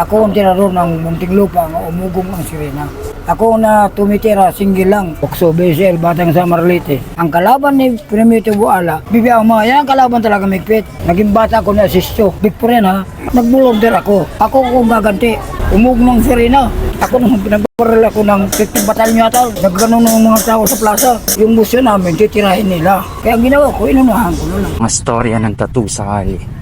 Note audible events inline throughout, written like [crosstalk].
Ako ang tirador ng munting lupa nga umugong ang sirena. Ako na tumitira, single lang. Okso, Besel, Batang sa Marlite. Ang kalaban ni Primito Buala, Bibi Ama, yan ang kalaban talaga migpit. Naging bata ko na asisto. Big po rin ha. Nagbulogder ako. Ako kung gaganti. Umug ng sirena. Ako nung pinagparal ako ng 50 batalyon yata. Nagganon ng mga tao sa plaza. Yung busyo namin, titirahin nila. Kaya ginawa ko, inunahan ko na lang. Mga storya ng tattoo sa kali.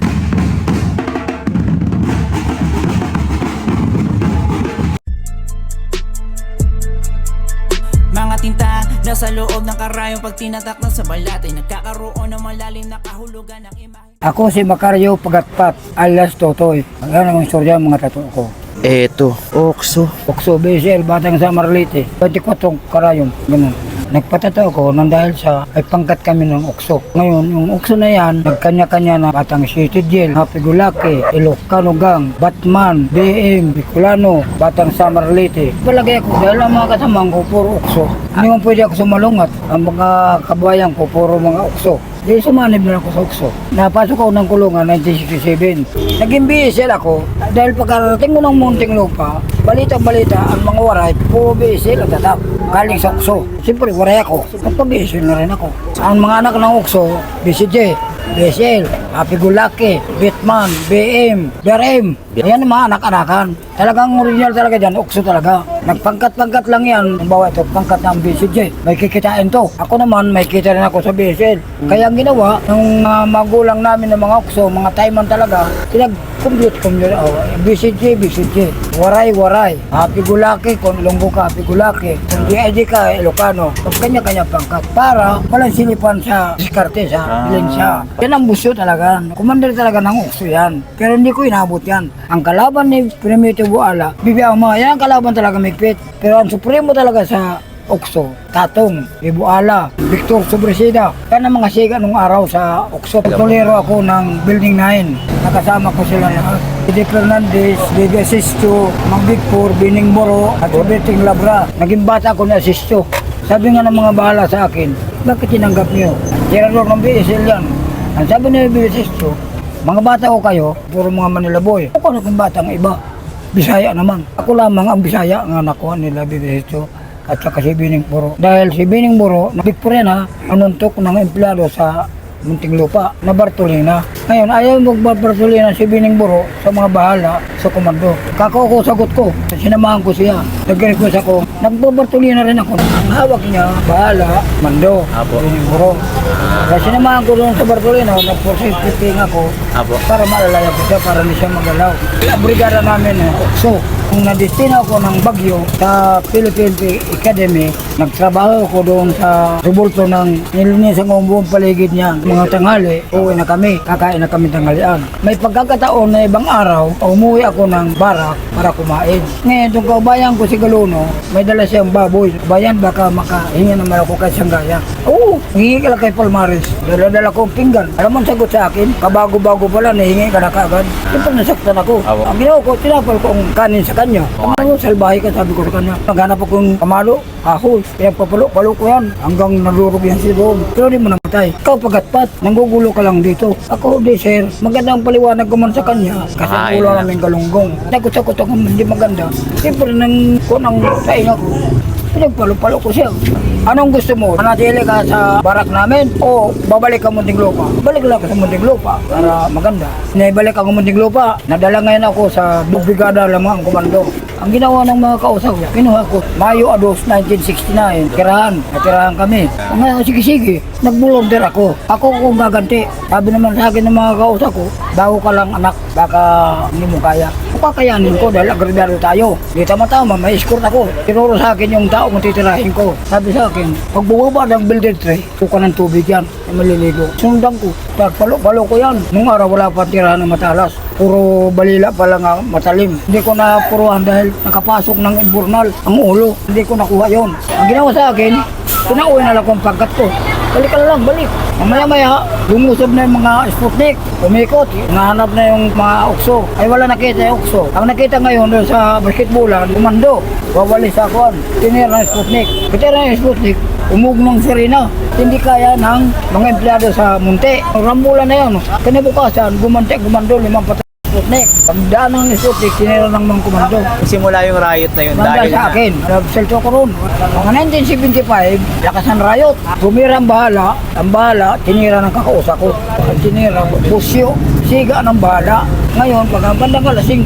Nasa loob ng karayong pag tinatak na sa balat ay nagkakaroon ng malalim na kahulugan ng imahe. Ako si Macario Pagatpat, alias Totoy. Yan ang istorya ng mga tato ko. Eto, Okso. Okso, Besel, Batang sa Marlite. 24 karayom, ganun. Nagpatato ako nang dahil sa ay pangkat kami ng okso. Ngayon, yung okso na yan, nagkanya-kanya na Batang City Jail, Happy Gulake, Ilocano Gang, Batman, BM, Bicolano, Batang sa Marlite. Palagay ako dahil ang mga kasamang ko puro okso. Hindi mo pwede ako sumalungat. Ang mga kabayan ko puro mga okso. Di sumanib na ako sa okso. Napasok ako ng kulungan 1967. Naging BSL ako dahil pagkarating ko ng munting lupa, balita-balita ang mga waray, puro BSL ang tatak. Galing sa okso. Siyempre, waray ako. Nagpag-BSL na rin ako. Ang mga anak ng okso, BCJ, BSL, Happy Gulake, Bitman, BM, BRM. Yan ang mga anak-anakan. Talagang original talaga dyan, okso talaga. Nagpangkat-pangkat lang yan. Bawa ito, pangkat ng BCJ. May kikitain to. Ako naman, may kita rin ako sa BSL. Kaya ang ginawa, ng uh, magulang namin ng mga okso, mga Taiman talaga, pinag-compute, compute, oh, BCJ, BCJ. Waray, waray. Happy Gulake, kung Ilonggo ka, Happy Gulake. Kung DID ka, Ilocano. Kung kanya-kanya pangkat. Para walang silipan sa diskarte, sa pilensya. Yan ang busyo talaga. Commander talaga ng okso yan. Pero hindi ko inabot yan. Ang kalaban ni Primito Buala, Bibi Ama, yan ang kalaban talaga migpit. Pero ang supremo talaga sa Okso, Tatong, Ibuala, Victor Sobresida. Yan ang mga siga nung araw sa Okso. Tolero ako ng Building 9. Nakasama ko sila lahat. Dede Fernandez, Dede Asisto, Mang Victor, Bining Moro, at Roberting Labra. Naging bata ko na Asisto. Sabi nga ng mga bahala sa akin, bakit tinanggap niyo? Tirador ng BSL yan. Ang sabi ni Asisto, mga bata ko kayo, puro mga Manila boy. Ako na kung batang iba. Bisaya naman. Ako lamang ang Bisaya nga nakuha nila Bibisito at saka si Bining Buro. Dahil si Bining Buro, nabigpurena ang nuntok ng empleyado sa munting lupa na Bartolina. Ngayon, ayaw magbartolina si Bining Buro sa mga bahala sa komando. Kako ko sagot ko, sinamahan ko siya. Nag-request ako, nagbabartolina rin ako. Ang hawak niya, bahala, mando, Apo. Bining Buro. Kaya sinamahan ko doon sa Bartolina, nag-process ako Apo. para maalala ko siya, para hindi siya magalaw. Ang brigada namin, eh, so, kung nadestino ako ng Bagyo sa Philippine Academy, nagtrabaho ko doon sa subulto ng nilinisan ko ang buong paligid niya. Mga tanghali, uwi na kami, kakain na kami tanghalian. May pagkakataon na ibang araw, umuwi ako ng barak para kumain. Ngayon, itong kaubayan ko si Galuno, may dala siyang baboy. Bayan, baka makahinga naman ako kay Sanggaya. Oo, hingi ka lang kay Palmares. Dala-dala ko ang pinggan. Alam mo sagot sa akin, kabago-bago pala, nahingi ka na kaagad. Siyempre nasaktan ako. Ang ginawa ko, tinapal ko ang kanin sa kanya. Ano, salbahe ka, sabi ko sa kanya. Naghanap akong kamalo, ahoy. Kaya papalo-palo ko yan hanggang nalurog yan si Bob. Pero di mo namatay. Ikaw pagatpat, nanggugulo ka lang dito. Ako, di sir, magandang paliwanag ko man sa kanya. Kasi ang Ay, ulo na. namin galunggong. Nakutakot ako hindi maganda. Siyempre, nang kunang saing ako. Pinagpalo-palo ko siya. Anong gusto mo? Manatili ka sa barak namin o babalik ka munting lupa? Balik lang ako sa munting lupa para maganda. Naibalik ako munting lupa. Nadala ngayon ako sa Brigada Lamang Komando. Ang ginawa ng mga kausap ko, kinuha ko, Mayo Ados 1969, tirahan, natirahan kami. Mga sige-sige, nagbulogder ako. Ako kung gaganti. Sabi naman sa akin ng mga kausap ko, bago ka lang anak, baka hindi mo kaya. Kakayanin ko dahil agrabyado tayo. Di tama-tama, may escort ako. Tinuro sa akin yung tao kung titirahin ko. Sabi sa akin, pag bumaba ng builder tray, suka ng tubig yan, maliligo. Sundan ko, pagpalo-palo ko yan. Nung araw wala pa tirahan ng matalas. Puro balila pa lang ang matalim. Hindi ko na puruhan dahil nakapasok ng imburnal ang ulo. Hindi ko nakuha yon. Ang ginawa sa akin, pinauwi na lang kong pagkat ko. Balik na lang, balik. Mamaya-maya, lumusob na yung mga Sputnik. Umikot, nahanap na yung mga ukso. Ay wala nakita yung ukso. Ang nakita ngayon doon sa basketballan, kumando. Wawali sa akuan. Tinira ng Sputnik. Tinira ng Sputnik, umug ng sirena. Hindi kaya ng mga empleyado sa munti. Rambulan na yan. Kinabukasan, gumante, gumando, limang patay. Sputnik. Pagdaan ng Sputnik, sinira ng mga komando. Simula yung riot na yun Banda dahil sa akin, nagselto ko ron. Mga 1975, lakas ng riot. Bumira ang bahala, ang bahala, tinira ng kakausa ko. Ang tinira, busyo, siga ng bahala. Ngayon, pag ang bandang alas 5,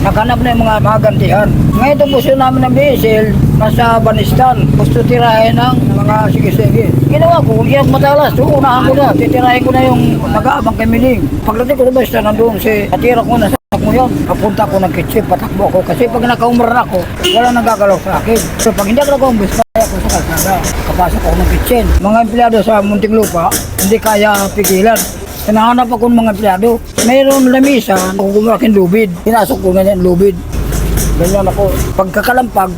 nakanap na yung mga magantihan. Ngayon, itong busyo namin ng BSL, nasa Banistan. Gusto tirahin ng mga sige-sige. Ginawa ko, kung iyak matalas, uunahan ko na. Titirahin ko na yung nag-aabang kay Miling. Pagdating ko sa Banistan, nandun si Atira ko na sa mo yun. Papunta ko ng kitchen, patakbo ako. Kasi pag nakaumar ako, wala nang gagalaw sa akin. So pag hindi ako nag-umbis, kaya ako sa kalsada. Kapasok ako ng kitchen. Mga empleyado sa Muntinlupa, hindi kaya pigilan. Hinahanap ako ng mga empleyado. Mayroon lamisa, ako kumalaking lubid. Pinasok ko na lubid. Ganyan ako. Pagkakalampag,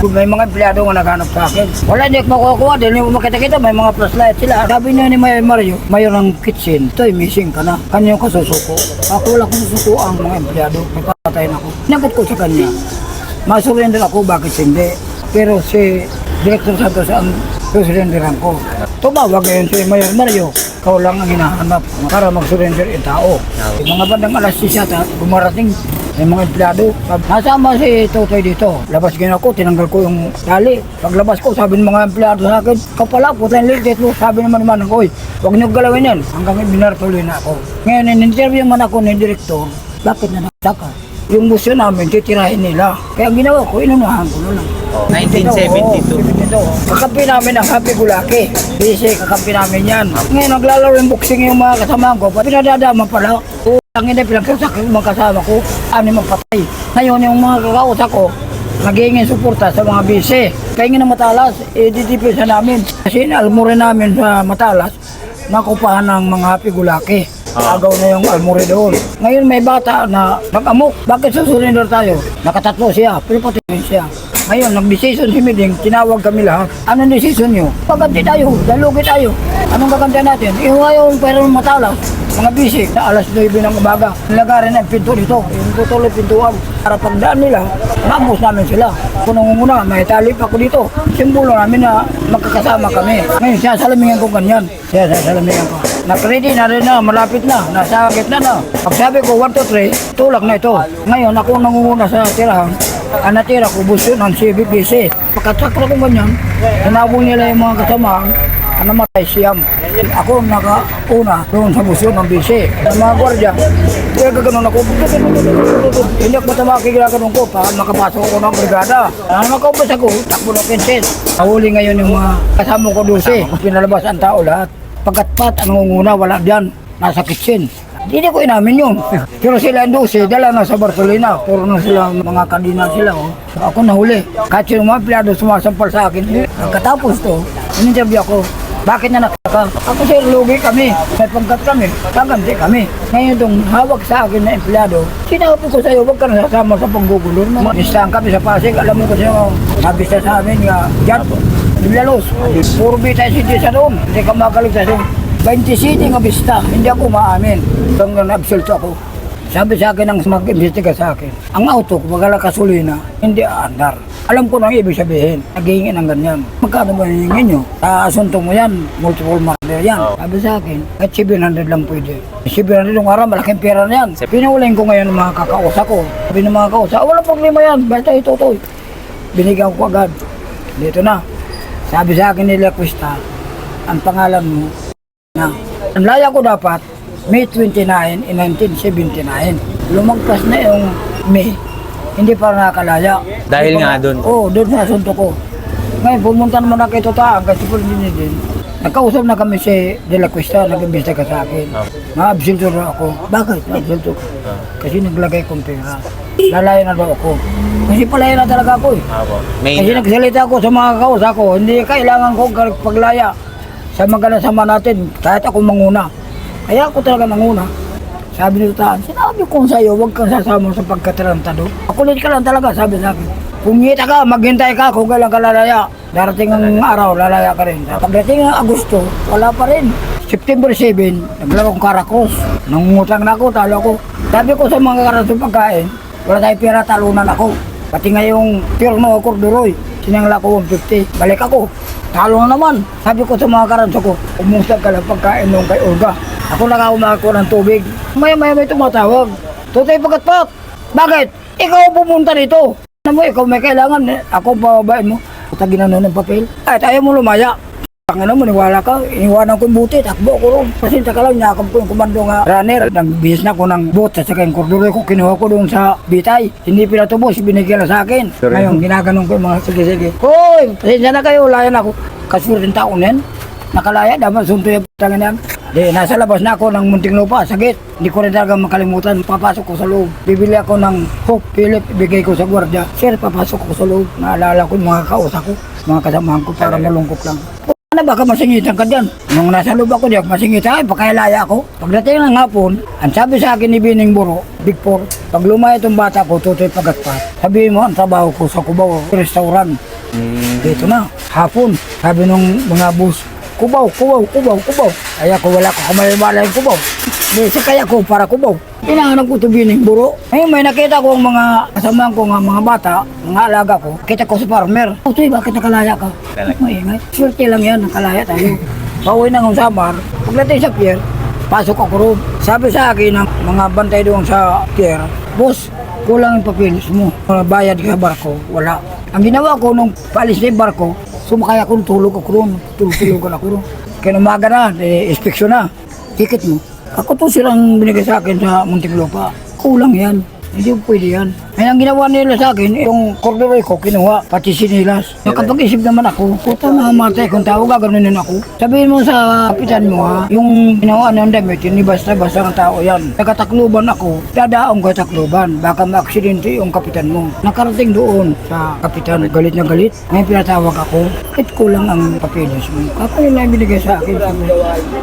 kung may mga empleyado nga naghanap sa akin. Wala ako makukuha hindi mo makita-kita, may mga flashlight sila. Sabi niya ni Mayor Mario, Mayor ng kitchen, ito'y missing ka na. Kanya yung kasusuko. Ako wala kong susuko ang mga empleyado. May patayin ako. Nagot ko sa kanya. Masurrender ako, bakit hindi? Pero si Director Santos ang susurrenderan ko. Tumawag ngayon si Mayor Mario, ikaw lang ang hinahanap para mag-surrender yung tao. Yung mga bandang alas 6 yata, bumarating may mga empleyado. Nasama si Totoy dito. Labas ngayon ako, tinanggal ko yung tali. Paglabas ko, sabi ng mga empleyado sa akin, kapala po tayong lilit mo. Sabi naman naman oy, huwag niyo galawin yan. Hanggang binartuloy na ako. Ngayon, in-interview man ako ni Direktor, bakit na nakasaka? Yung musyo namin, titirahin nila. Kaya ang ginawa ko, inunahan ko na lang. Oh, Ito, 1972. oo, Kakampi namin ang Happy Gulaki. Busy, kakampi namin yan. Ngayon, naglalaro yung boxing yung mga kasama ko. Pati nadadama pala. Ang ina pinagkasak yung mga kasama ko. Ano mga patay. Ngayon, yung mga kakausa ko, nagingin suporta sa mga busy. Kaya nga matalas, i-DTP sa namin. Kasi almure namin sa matalas, nakupahan ng mga Happy Gulaki. Agaw na yung almure doon. Ngayon may bata na nag-amok. Bakit susurrender tayo? Nakatatlo siya, pero pati siya. Ngayon, nag-decision si Miding, tinawag kami lahat. Anong decision nyo? Paganti tayo, dalugi tayo. Anong gaganti natin? Ihuwa yung pera ng matalas. Mga busy, na alas 9 ng umaga. Nilagarin ang pinto dito, yung tutuloy pintuan. Para pagdaan nila, mabos namin sila. Kung nangunguna, may tali pa ko dito. Simbolo namin na magkakasama kami. Ngayon, siya salamingan ko ganyan. Siya salamingan ko. Nag-ready na rin na, malapit na, nasa gitna na. Pag sabi ko, 1, 2, 3, tulak na ito. Ngayon, ako ang nangunguna sa tirahan. Ang natira ko, buso ng CBPC. Pagkatsakra ko ganyan, tinabong nila yung mga kasama, ang namatay siyam. Ako ang nakauna doon sa buso ng BC. Ang mga gwardiya, kaya gaganon ako. Hindi ako matama kigaganon ko para makapasok ako ng brigada. Ang nakaubos ako, takbo ng pensit. Nahuli ngayon yung mga kasama ko 12. Pinalabas ang tao lahat. Pagkatpat, ang nangunguna, wala diyan. Nasa kitchen. Hindi ko inamin yun. [laughs] Pero sila ang 12, dala na sa Bartolina. Puro na sila, mga kandina sila. Oh. Ako nahuli. Kahit sino mga empleyado sumasampal sa akin. Pagkatapos to, in-interview ako. Bakit na nakaka? Ako sir, lugi kami. May pagkat kami. Kaganti kami. Ngayon itong hawak sa akin na empleyado, sinabi ko sa'yo, huwag ka na sasama sa panggugulo. Manistahan kami sa Pasig. Alam mo kasi yung sabi sa amin nga, Jan, Bilalos. Puro bitay si sa doon. Hindi ka makaligtas doon. 20 city nga bista. Hindi ako maamin. Hanggang nag-absolte ako. Sabi sa akin ang mag-imbestiga sa akin, ang auto ko, magala kasulina, hindi aandar. Alam ko na ang ibig sabihin, naghihingi ng ganyan. Magkano ba hihingin nyo? Sa asunto mo yan, multiple murder yan. Sabi sa akin, kahit 700 lang pwede. 700 yung araw, malaking pera na yan. Pinauling ko ngayon ng mga kakausa ko. Sabi ng mga kausa, wala problema yan, basta ito to. Binigyan ko agad. Dito na. Sabi sa akin nila, Krista, ang pangalan mo na. Ang laya ko dapat, May 29 in 1979. Lumagpas na yung May, hindi pa nakakalaya. Dahil Hindi pa nga dun. Oo, doon sa asunto ko. Ngayon, pumunta naman na kay Totaan, kasi po din din. Nagkausap na kami si De La Cuesta, nag-imbesta ka sa akin. Ma-absilto na ako. Bakit? Ma-absilto ko. Kasi naglagay kong pera. Lalaya na daw ako. Kasi palaya na talaga ako eh. Apo. May Kasi nagsalita ko sa mga kausa ko, hindi kailangan ko paglaya sa magana sama natin, kahit ako manguna. Kaya ako talaga manguna. Sabi ni Taan, sinabi ko sa iyo, huwag kang sasama sa pagkatarantado. Akulit ka lang talaga, sabi sa akin. Pumita ka, maghintay ka kung kailan ka lalaya. Darating ang araw, lalaya ka rin. Pagdating ng Agosto, wala pa rin. September 7, naglaro akong Caracross. Nangungutang na ako, talo ako. Sabi ko sa mga karas ng pagkain, wala tayong pera, talunan ako. Pati nga yung pirno ako, Duroy, sinangla ko 150. Balik ako, talo na naman. Sabi ko sa mga karanso ko, umusag ka lang pagkain nung kay Olga. Ako lang ako ng tubig. Maya maya may tumatawag. Tutoy Pagkatpat, bakit? Ikaw pumunta dito. Ano mo, ikaw may kailangan, eh. ako bababain mo. Puta ginano ng papel. Ay, tayo mo lumaya. Ang ano mo, niwala ka, iniwanan ko yung buti, takbo ko ron. Kasi ka lang, nyakap ko yung kumando nga runner. Nagbihis na ko ng boot, at saka yung korduro ko, kinuha ko doon sa bitay. Hindi pinatubos, binigyan na sa akin. Pero- Ngayon, ginaganon ko yung mga sige-sige. Hoy, pasensya na kayo, layan ako. Yung taon yan. Nakalaya, dapat sunto yung tangan yan. Di, nasa labas na ako ng munting lupa, sagit. Hindi ko rin talaga makalimutan. Papasok ko sa loob. Bibili ako ng hook, Philip, ibigay ko sa gwardiya. Sir, papasok ko sa loob. Naalala ko yung mga kausap ko, mga kasamahan ko para malungkot lang. Ano baka masingitan ka dyan? Nung nasa loob ako diyan, masingitan, ay pakailaya ako. Pagdating ng hapon, ang sabi sa akin ni Bining Buro, Big Four, pag lumaya itong bata ko, tutoy pagatpat. Sabihin mo, ang trabaho ko sa Cubao, restaurant. Dito na, hapon. Sabi nung mga bus, Kubaw, kubaw, kubaw, kubaw. Ay ako wala ko kamalay-malay yung kubaw. Di, sa kaya ko para kubaw. Pinanganan ko ito bining buro. Ngayon may nakita ko ang mga kasamahan ko nga mga bata, mga alaga ko. Kita ko sa farmer. Utoy, bakit nakalaya ka? Maingay. Swerte lang yan, nakalaya tayo. Pauwi na ng samar. Pagdating sa pier, pasok ako roon. Sabi sa akin ng mga bantay doon sa pier, Boss, kulang yung papilis mo. Bayad ka barko, wala. Ang ginawa ko nung paalis na yung barko, sumakay ako, tulog ako roon. Tulog-tulogan ako roon. Kaya umaga na, eh, inspeksyon na. Ticket mo. Ako to silang binigay sa akin sa Muntinlupa. Kulang yan. Hindi pwede yan. Ay, ang ginawa nila sa akin, yung corduroy ko, kinuha, pati sinilas. Nakapag-isip naman ako, puta mamatay kung tao, gaganunin ako. Sabihin mo sa kapitan mo ha, yung ginawa ng damit, yun basta-basta ng tao yan. Nagkatakluban ako, dadaong ka takluban, baka maaksidente yung kapitan mo. Nakarating doon sa kapitan, galit na galit. May pinatawag ako, bakit kulang ang papeles mo? Ako yun lang binigay sa akin, sabi,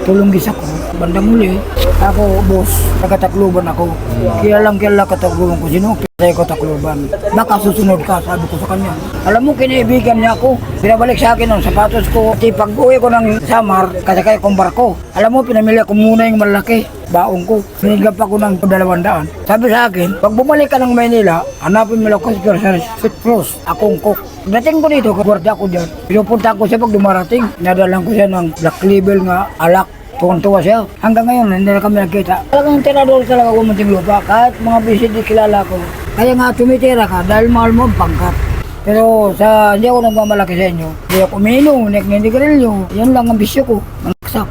tulong gisa ko. Bandang muli, ako, boss, nagkatakluban ako. Kaya lang kaya katakluban ko, sino? Pinatay ko takluban. Baka susunod ka, sabi ko sa kanya. Alam mo, kinaibigan niya ako. Pinabalik sa akin ang sapatos ko. At pag uwi ko ng Samar, kasakay kong barko. Alam mo, pinamili ko muna yung malaki. Baong ko. Pinigap ako ng dalawang daan. Sabi sa akin, pag bumalik ka ng Maynila, hanapin mo lang ko sa Fit Frost. Akong cook. Dating ko dito, gwardiya ko dyan. Pinupunta ko siya pag dumarating. Nadalang ko siya ng black label nga alak. Tuwan-tuwa siya. Hanggang ngayon, hindi na kami nagkita. Talagang tirador talaga ko munting lupa. Kahit mga bisit di kilala ko. Kaya nga tumitira ka dahil mahal mo ang pangkat. Pero sa hindi ako nagmamalaki sa inyo. Hindi ako uminom, hindi ako ninigarilyo. Yan lang ang bisyo ko. Manaksak.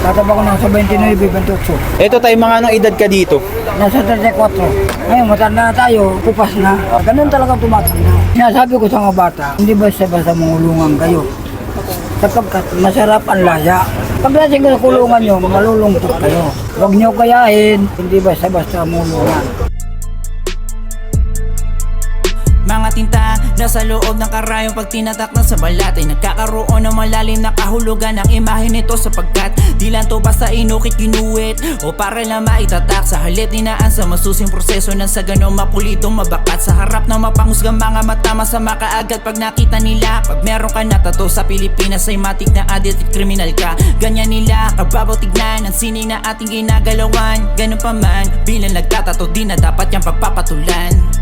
Tataba ko na sa 29, 28. Ito tayo mga anong edad ka dito? Nasa 34. Ngayon, matanda na tayo, kupas na. Ganun talaga tumatanda. Sinasabi ko sa mga bata, hindi basta-basta mangulungan kayo. Sapagkat masarap ang laya. Pagdating ko sa kulungan nyo, malulungkot kayo. Huwag nyo kayahin, hindi basta-basta mulungan. Mga tinta nasa loob ng karayong pag tinatak na sa balat Ay nagkakaroon ng malalim na kahulugan ang imahe nito Sapagkat di lang to basta inukit ginuwit O para lang maitatak. Sa halit ninaan sa masusing proseso Nang sa ganong mapulitong mabakat. Sa harap ng mapanghusgang mga mata masama kaagad Pag nakita nila. Pag meron ka na tato sa Pilipinas ay matik na addict at kriminal ka. Ganyan nila kababaw tignan ang sining na ating ginagalawan. Ganun pa man bilang nagtatato di na dapat yung pagpapatulan